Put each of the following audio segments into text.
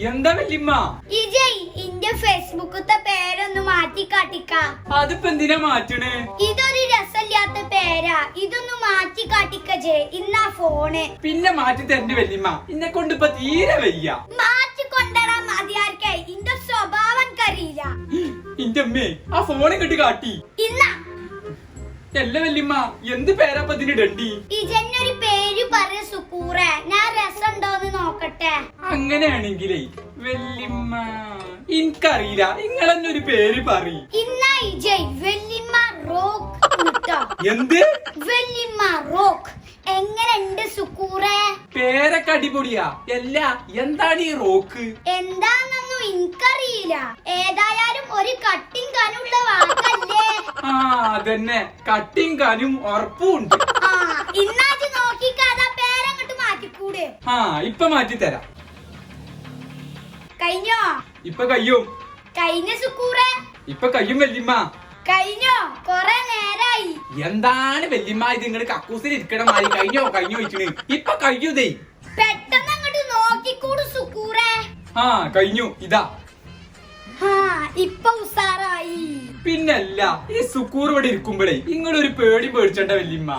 എന്താ വല്യമ്മ? ഇജയ് ഇന്റെ ഫേസ്ബുക്കത്തെ പേരൊന്ന് മാറ്റി കാട്ടിക്ക. അതിപ്പോ എന്തിനാ മാറ്റണേ? ഇതൊരു രസമില്ലാത്ത പേരാ. ഇതൊന്ന് മാറ്റി കാട്ടിക്ക കാട്ടിക്കജേ ഇന്നാ ഫോണ്. പിന്നെ മാറ്റി തരണ്ട വല്യമ്മ. ഇന്നെ കൊണ്ട് ഇപ്പൊ തീരെ വയ്യ. മാറ്റി കൊണ്ടടാ മതിയാർക്കേ. ഇന്റെ സ്വഭാവം കറിയില്ല ഇന്റെ അമ്മേ ആ ഫോണെ കിട്ടി കാട്ടി. ഇന്നാ. അല്ല വല്യമ്മ എന്ത് പേരാ ഇതിന് ഡണ്ടി ഇജന്നൊരു പേര് പറ സുക്കൂറെ. ഞാൻ രസമുണ്ടോന്ന് നോക്കട്ടെ. അങ്ങനെയാണെങ്കിലേ വെല്ലിമ്മ. എനിക്കറിയില്ല നിങ്ങളെന്നെ ഒരു പേര് പറയും. ഇന്നായി ജയ് വെല്ലിമ്മ റോക്ക് കിട്ടോ എന്ത്? വെല്ലിമ്മ റോക്ക്. എങ്ങനെയുണ്ട് സുക്കൂറെ? പേരൊക്കെ അടിപൊളിയാ. അല്ല എന്താണ് ഈ റോക്ക്? എന്താണെന്നൊന്നും എനിക്കറിയില്ല. ഏതായാലും ഒരു കട്ടിങ് കനുള്ള വാക്കല്ലേ? ആ അതന്നെ. കട്ടിയും കാനും ഉറപ്പും ഉണ്ട്. ആ മാറ്റിക്കൂടെ ആ ഇപ്പൊ മാറ്റി തരാം. കഴിഞ്ഞോ? ഇപ്പൊ കയ്യും. കഴിഞ്ഞ സുക്കൂറെ? ഇപ്പൊ കയ്യും വല്യമ്മ. കഴിഞ്ഞോ? കൊറേ നേരായി. എന്താണ് വല്യമ്മ ഇത് നിങ്ങൾ കക്കൂസിൽ ഇരിക്കണ മാതിരി? കഴിഞ്ഞോ കഴിഞ്ഞോ വെച്ചിന് ഇപ്പൊ കഴിയൂതേ പെട്ടെന്ന് അങ്ങോട്ട് നോക്കിക്കൂട് സുക്കൂറെ. ആ കഴിഞ്ഞു. ഇതാ. ഇപ്പൊ ഉസാറായി. പിന്നല്ല ഈ സുക്കൂർ ഇവിടെ ഇരിക്കുമ്പോഴേ നിങ്ങളൊരു പേടി പേടിച്ചണ്ട വല്യമ്മ.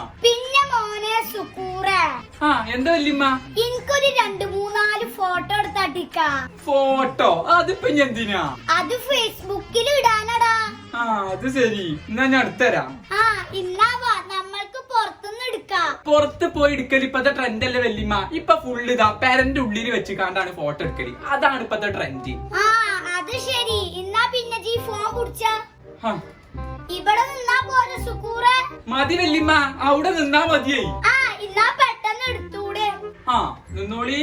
ആ എന്താ വല്യമ്മ? എനിക്കൊരു രണ്ട് മൂന്നാൽ ഫോട്ടോ എടുത്തട്ടിക്ക ഫോട്ടോ അതിപ്പോ എന്തിനാ? അത് ഫേസ്ബുക്കിൽ ഇടാനടാ. ആ അത് ശരി. എന്നാ ഞാൻ അടുത്തരാം ആ ഇന്നാവാ നമ്മൾക്ക് പുറത്തുനിന്ന് എടുക്കാം. പുറത്ത് പോയി എടുക്കൽ ഇപ്പത്തെ ട്രെൻഡ് അല്ലേ വല്യമ്മ? ഇപ്പൊ ഫുള്ള് ഇതാ പെരന്റെ ഉള്ളിൽ വെച്ച് കാണ്ടാണ് ഫോട്ടോ എടുക്കൽ. അതാണ് ഇപ്പത്തെ ട്രെൻഡ് ആ അത് ശരി. ഇന്നാ പിന്നെ ജീ ഫോൺ പിടിച്ച. ആ, ഇവിടെ നിന്നാ പോരെ സുക്കൂറെ. മതി വല്യമ്മ. അവിടെ നിന്നാ മതിയേ ആ ഇന്നാ പെട്ടെന്ന് എടുത്തൂടെ? ആ നിന്നോളി.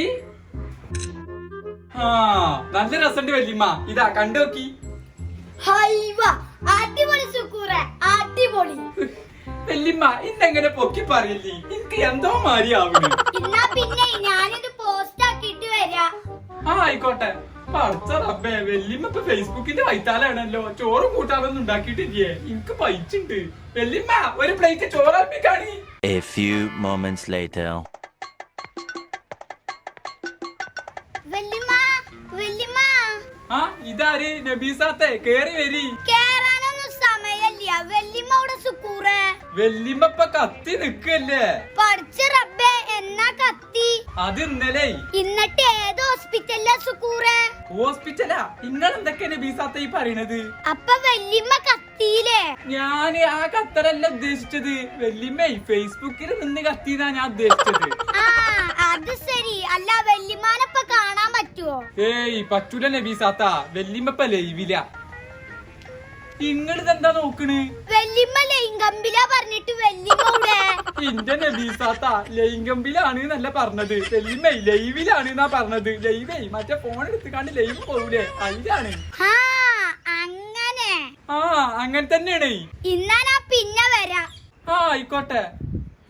ആ നല്ല രസണ്ട് വല്യമ്മ. ഇതാ കണ്ടു നോക്കി. ഹൈവ അടിപൊളി സുക്കൂറെ അടിപൊളി. വല്യമ്മ ഇന്നെങ്ങനെ പൊക്കി പറയില്ലേ? എനിക്ക് എന്തോ ആവുന്നു ഇന്നാ പിന്നെ ഞാനിത് പോസ്റ്റ് ആക്കിയിട്ട് വരാം. ആ ആയിക്കോട്ടെ. റബ്ബേ വല്യമ്മ ഇപ്പൊ ഫേസ്ബുക്കിന്റെ വൈത്താലാണല്ലോ. ചോറും കൂട്ടാനൊന്നും ഉണ്ടാക്കിയിട്ടില്ലേ? എനിക്ക് പൈച്ചുണ്ട്. വെല്ലിമ്മ ഒരു പ്ലേറ്റ് ചോറ് അർപ്പിക്കാണി A few moments later. വെല്ലിമ്മ വെല്ലിമ്മ ആ ഇതാര്? നബീസാത്തെ കേറി വരി. കേറാനൊന്നും സമയമില്ല. വെല്ലിമ്മ അവിടെ സുക്കൂറെ. വല്യമ്മ ഇപ്പൊ കത്തി നിക്കല്ലേ? പഠിച്ച റബ്ബേ എന്നാ കത്തി? അത് ഇന്നലെ. ഇന്നിട്ട് ഏത് ഹോസ്പിറ്റലിലാ സുക്കൂറെ? ഹോസ്പിറ്റലാ. നിങ്ങൾ എന്തൊക്കെ നബീസാത്ത ഈ പറയണത്? അപ്പൊ വല്യമ്മ കത്തിയില്ലേ? ഞാൻ ആ കത്തറല്ല ഉദ്ദേശിച്ചത്. വല്യമ്മേ ഫേസ്ബുക്കിൽ നിന്ന് കത്തിയതാ ഞാൻ ഉദ്ദേശിച്ചത്. ആ അത് ശരി. അല്ല വല്യമ്മാനപ്പ കാണാൻ പറ്റുവോ? ഏയ് പറ്റൂല നബീസാത്ത വല്യമ്മ ഇപ്പൊ ലൈവില. നിങ്ങൾ ഇതെന്താ നോക്കണ്? വല്യമ്മ ലൈംഗമ്പില പറഞ്ഞിട്ട് വല്യമ്മ ഇവിടെ. ഇന്റെ നബീസാത്ത ലൈംഗമ്പിലാണ് എന്നല്ല പറഞ്ഞത്. സെലിമേ ലൈവിലാണ് എന്നാ പറഞ്ഞത്. ലൈവേ മറ്റേ ഫോൺ എടുത്തുകാണ്ട് ലൈവ് പോകൂലേ അതിലാണ് ആ അങ്ങനെ. ആ അങ്ങനെ തന്നെയാണ്. ഇന്നാ പിന്നെ വരാ. ആ ആയിക്കോട്ടെ.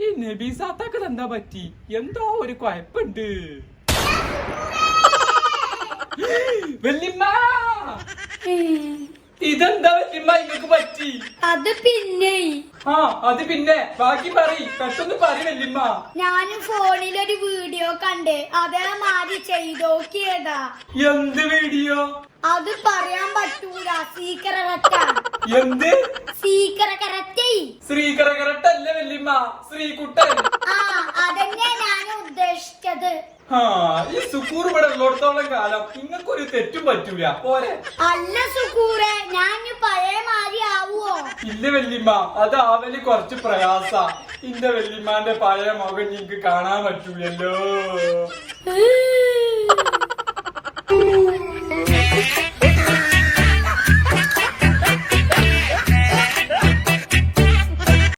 ഈ നബീസാത്താക്ക് എന്താ പറ്റി? എന്തോ ഒരു കുഴപ്പുണ്ട്. ഇതെന്താ വല്യമ്മ ഇങ്ങക്ക് പറ്റി? അത് പിന്നെ. ആ അത് പിന്നെ. ബാക്കി പറയ്. പെട്ടെന്ന് പറ വല്യമ്മ. ഫോണിൽ ഫോണിലൊരു വീഡിയോ കണ്ട്. അതേ മാതിരി ചെയ്തോക്കിയതാ എന്ത് വീഡിയോ? അത് പറയാൻ പറ്റൂല. സീക്കറ കറക്റ്റാ. എന്ത്? സീക്കറ സ്ത്രീകരകരട്ടല്ലേ ശ്രീകരകരട്ടല്ല വല്യമ്മ. ശ്രീകുട്ടൻ. ആ അതന്നെ ഞാൻ ഉദ്ദേശിച്ചത്. ആ ഈ സുക്കൂർ ഇവിടെ ഉള്ളിടത്തോളം കാലം നിങ്ങൾക്കൊരു തെറ്റും പറ്റൂല. പോരെ. അല്ല സുക്കൂറെ ഞാൻ പഴയ മാതിരി ആവുമോ ഇല്ല വല്യമ്മ അത് ആവലി കുറച്ച് പ്രയാസ. ഇന്റെ വല്യമ്മാന്റെ പഴയ മുഖം നിങ്ങക്ക് കാണാൻ പറ്റൂലല്ലോ.